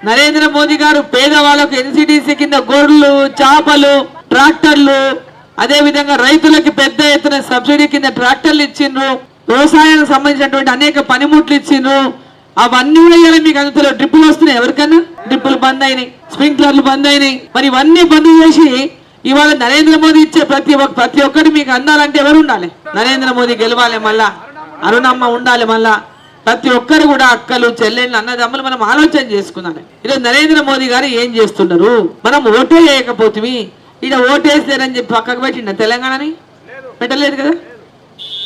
నరేంద్ర మోదీ గారు పేదవాళ్ళకు ఎన్సిడిసి కింద గొర్రెలు చేపలు ట్రాక్టర్లు అదే విధంగా రైతులకి పెద్ద ఎత్తున సబ్సిడీ కింద ట్రాక్టర్లు ఇచ్చిండ్రు వ్యవసాయానికి సంబంధించినటువంటి అనేక పనిముట్లు ఇచ్చిండ్రు. అవన్నీ కూడా మీకు అందులో డ్రిప్పులు వస్తున్నాయి ఎవరికన్నా? డ్రిప్పులు బంద్ అయినాయి స్ప్రింక్లర్లు బంద్ అయినాయి. మరి ఇవన్నీ బంద్ చేసి ఇవాళ నరేంద్ర మోదీ ఇచ్చే ప్రతి ఒక్క ప్రతి ఒక్కటి మీకు అందాలంటే ఎవరు ఉండాలి? నరేంద్ర మోదీ గెలవాలి మళ్ళా. అరుణమ్మ ఉండాలి మళ్ళా. ప్రతి ఒక్కరు కూడా అక్కలు చెల్లెళ్ళు అన్నదమ్ములు మనం ఆలోచన చేసుకున్నాను ఈరోజు నరేంద్ర మోదీ గారు ఏం చేస్తున్నారు? మనం ఓటే వేయకపోతే ఈడ ఓటేస్తారని చెప్పి పక్కకు పెట్టిండ తెలంగాణని? పెట్టలేదు కదా?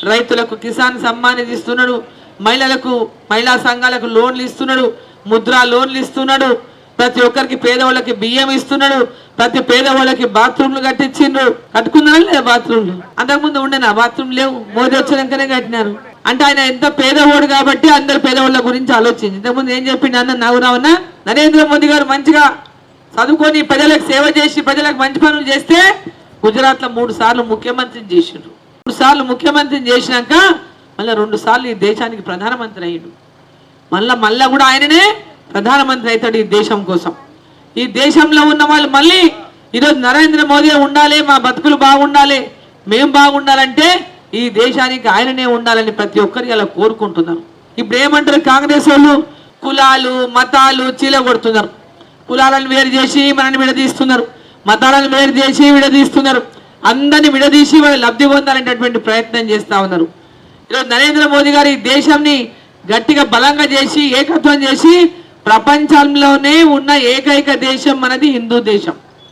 రైతులకు కిసాన్ సమ్మాన్ నిధి ఇస్తున్నాడు. మహిళలకు మహిళా సంఘాలకు లోన్లు ఇస్తున్నాడు. ముద్రా లోన్లు ఇస్తున్నాడు. ప్రతి ఒక్కరికి పేదవాళ్ళకి బియ్యం ఇస్తున్నాడు. ప్రతి పేదవాళ్ళకి బాత్రూమ్లు కట్టించిండ్రు. కట్టుకున్నారా లేదా బాత్రూమ్లు అంతకుముందు ఉండేనా? బాత్రూమ్ లేవు. మోదీ వచ్చినాకనే కట్టినారు. అంటే ఆయన ఎంత పేదవాడు కాబట్టి అందరు పేదవాళ్ళ గురించి ఆలోచించి ఇంతకుముందు ఏం చెప్పిండు అన్న నవ్వురావన్నా నరేంద్ర మోదీ గారు మంచిగా చదువుకొని ప్రజలకు సేవ చేసి ప్రజలకు మంచి పనులు చేస్తే గుజరాత్లో మూడు సార్లు ముఖ్యమంత్రిని చేసిండ్రు. మూడు సార్లు ముఖ్యమంత్రిని చేసినాక మళ్ళీ రెండు సార్లు ఈ దేశానికి ప్రధానమంత్రి అయ్యాడు. మళ్ళా మళ్ళా కూడా ఆయననే ప్రధానమంత్రి అవుతాడు ఈ దేశం కోసం. ఈ దేశంలో ఉన్న వాళ్ళు మళ్ళీ ఈరోజు నరేంద్ర మోదీ ఉండాలి మా బతుకులు బాగుండాలి మేం బాగుండాలంటే ఈ దేశానికి ఆయననే ఉండాలని ప్రతి ఒక్కరి అలా కోరుకుంటున్నారు. ఇప్పుడు ఏమంటారు కాంగ్రెస్ వాళ్ళు? కులాలు మతాలు చీలగొడుతున్నారు. కులాలను వేరు చేసి మనల్ని విడదీస్తున్నారు. మతాలను వేరు చేసి విడదీస్తున్నారు. అందరిని విడదీసి వాళ్ళు లబ్ధి పొందాలనేటటువంటి ప్రయత్నం చేస్తా ఉన్నారు. ఈరోజు నరేంద్ర మోదీ గారు ఈ దేశాన్ని గట్టిగా బలంగా చేసి ఏకత్వం చేసి ప్రపంచంలోనే ఉన్న ఏకైక దేశం మనది హిందూ దేశం.